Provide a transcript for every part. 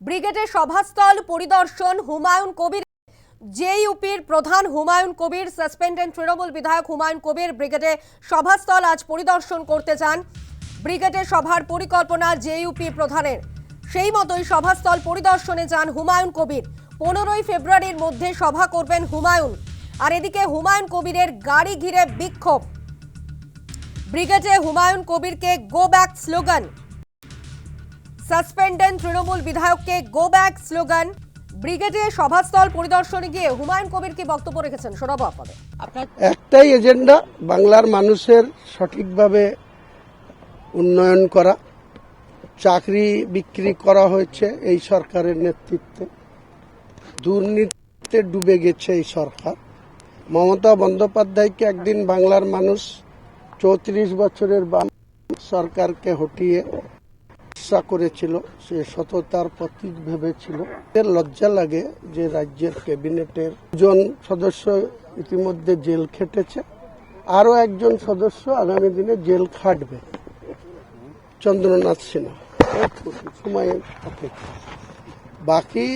ব্রিগেডের সভাস্থল, পরিদর্শন, হুমায়ুন কবির, জেইউপির প্রধান হুমায়ুন কবির সাসপেন্ডেড তৃণমূল বিধায়ক হুমায়ুন কবির ব্রিগেডে সভাস্থল আজ পরিদর্শন করতে চান। ব্রিগেডের সভার পরিকল্পনা জেইউপি প্রধানের। সেই মতোই সভাস্থল পরিদর্শনে যান হুমায়ুন কবির। পনেরোই ফেব্রুয়ারির মধ্যে সভা করবেন হুমায়ুন। আর এদিকে হুমায়ুন কবিরের গাড়ি ঘিরে বিক্ষোভ। ব্রিগেডে Humayun কবিরকে go back slogan suspended Trinamool বিধায়ককে গো ব্যাক স্লোগান ব্রিগেডে সভাস্থল পরিদর্শনে গিয়ে হুমায়ুন কবির কি বক্তব্য রেখেছেন। শোনাবো আপনাদের। একটাই এজেন্ডা বাংলার মানুষের সঠিকভাবে উন্নয়ন করা। চাকরি বিক্রি করা হয়েছে এই সরকারের নেতৃত্বে। দুর্নীতিতে ডুবে গেছে এই সরকার। মমতা বন্দ্যোপাধ্যায়কে একদিন বাংলার মানুষ চৌত্রিশ বছরের বাম সরকারকে হটিয়ে আশা করেছিল, সে সততার প্রতীক ভেবেছিল। এর লজ্জা লাগে যে রাজ্যের ক্যাবিনেটের জন সদস্য ইতিমধ্যে জেল খেটেছে। আরও একজন সদস্য আগামী দিনে জেল খাটবে। চন্দ্রনাথ সিনহা বাকি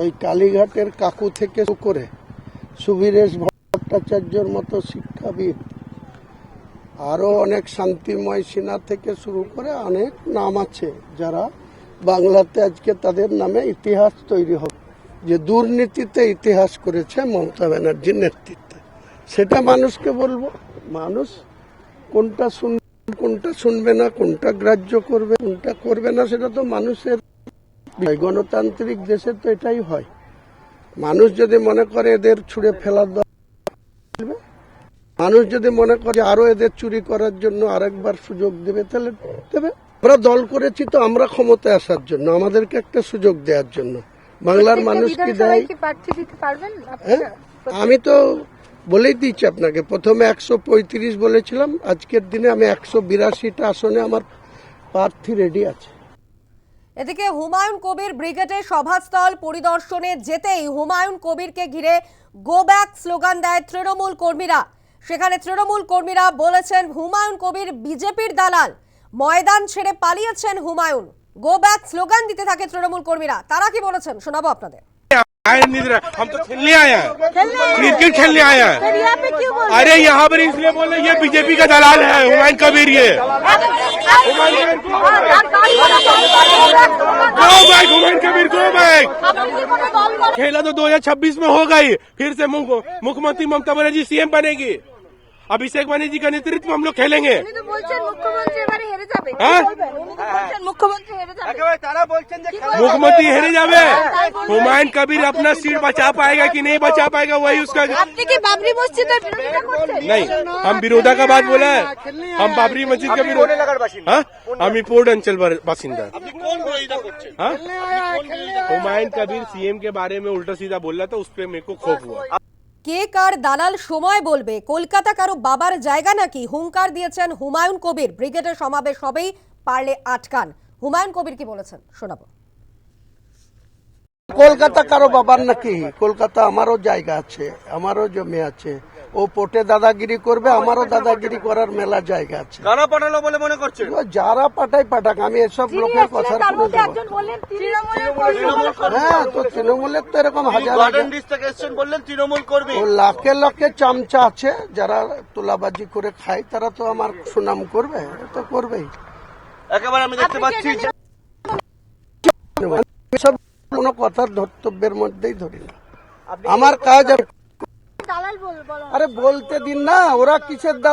ওই কালীঘাটের কাকু থেকে করে সুবীরেশ ভট্টাচার্যর মতো শিক্ষাবিদ আরও অনেক শান্তিময় সিনহা থেকে শুরু করে অনেক নাম আছে যারা বাংলাতে আজকে তাদের নামে ইতিহাস তৈরি হবে যে দুর্নীতিতে ইতিহাস করেছে মমতা ব্যানার্জির নেতৃত্বে। সেটা মানুষকে বলব। মানুষ কোনটা শুন কোনটা শুনবে না, কোনটা গ্রাহ্য করবে, কোনটা করবে না, সেটা তো মানুষের। গণতান্ত্রিক দেশে তো এটাই হয়। মানুষ যদি মনে করে এদের ছুঁড়ে ফেলার দরকার মানুষ যদি মনে করে যে আরও এদের চুরি করার জন্য আরেকবার সুযোগ দেবে তাহলে দেবে। আমরা দল করেছি তো আমরা ক্ষমতায় আসার জন্য আমাদেরকে একটা সুযোগ দেওয়ার জন্য। বাংলার মানুষ কি দেয়? হ্যাঁ? আমি তো বলেই দিচ্ছি আপনাকে প্রথমে একশো পঁয়ত্রিশ বলেছিলাম আজকের দিনে আমি একশো বিরাশিটা আসনে আমার প্রার্থী রেডি আছে। এদিকে হুমায়ুন কবির ব্রিগেডের সভাস্থল পরিদর্শনে যেতেই হুমায়ুন কবিরকে ঘিরে গো ব্যাক স্লোগান দেয় তৃণমূল কর্মীরা। সেখানে তৃণমূল কর্মীরা বলেছেন হুমায়ুন কবির বিজেপির দালাল ময়দান ছেড়ে পালিয়েছেন হুমায়ুন গো ব্যাক স্লোগান দিতে থাকে তৃণমূল কর্মীরা তারা কি বলেছেন শোনাবো আপনাদের आए नहीं रहे हम तो खेलने आए हैं क्रिकेट खेलने आए हैं यहाँ पे क्यों बोल अरे यहाँ पर इसलिए बोले ये बीजेपी का दलाल है हुमायूं कबीर ये go back Humayun Kabir go back खेला तो 2026 में होगा ही फिर से मुख- मुख्यमंत्री ममता बनर्जी सीएम बनेगी अभिषेक मानी जी का नेतृत्व हम लोग खेलेंगे। हाँ? मुख्यमंत्री हेरे जावे। हुमायन कबीर अपना सीट बचा पाएगा कि नहीं बचा पाएगा वही उसका बाबरी मस्जिद नहीं हम विरोधा का बात बोला है। हम बाबरी मस्जिद का विरोध हाँ? हम इपोर्ट अंचल बासिंदा हाँ? हुमायन कबीर सीएम के बारे में उल्टा सीधा बोल रहा था उस पर मेरे को खोफ हुआ। কে কার দালাল সময় বলবে? কলকাতা কারও বাবার জায়গা নাকি? হুঙ্কার দিয়েছেন হুমায়ুন কবির। ব্রিগেডের সমাবেশ হবেই, পারলে আটকান। হুমায়ুন কবির কি বলেছেন? শোনাবো। কলকাতা কারও বাবার নাকি? কলকাতা আমারও জায়গা আছে, আমারও জমি আছে। ও পোটে দাদাগিরি করবে আমারও দাদাগিরি করার মেলা জায়গা আছে। কারা পাঠালো বলে মনে করছে যারা পাঠাই পাঠাক আমি এসব লোকের কথা। হ্যাঁ তো তৃণমূলের তো এরকম হাজার লাখে লাখে চামচা আছে যারা তোলাবাজি করে খায় তারা তো আমার সুনাম করবে তো করবেই। একেবারে আমি দেখতে পাচ্ছি সব কোনো কথার ধর্তব্যের মধ্যেই ধরি না। আমার কাজ আমি- দালাল বল বলো আরে বলতে দিন না ওরা কিসের দাল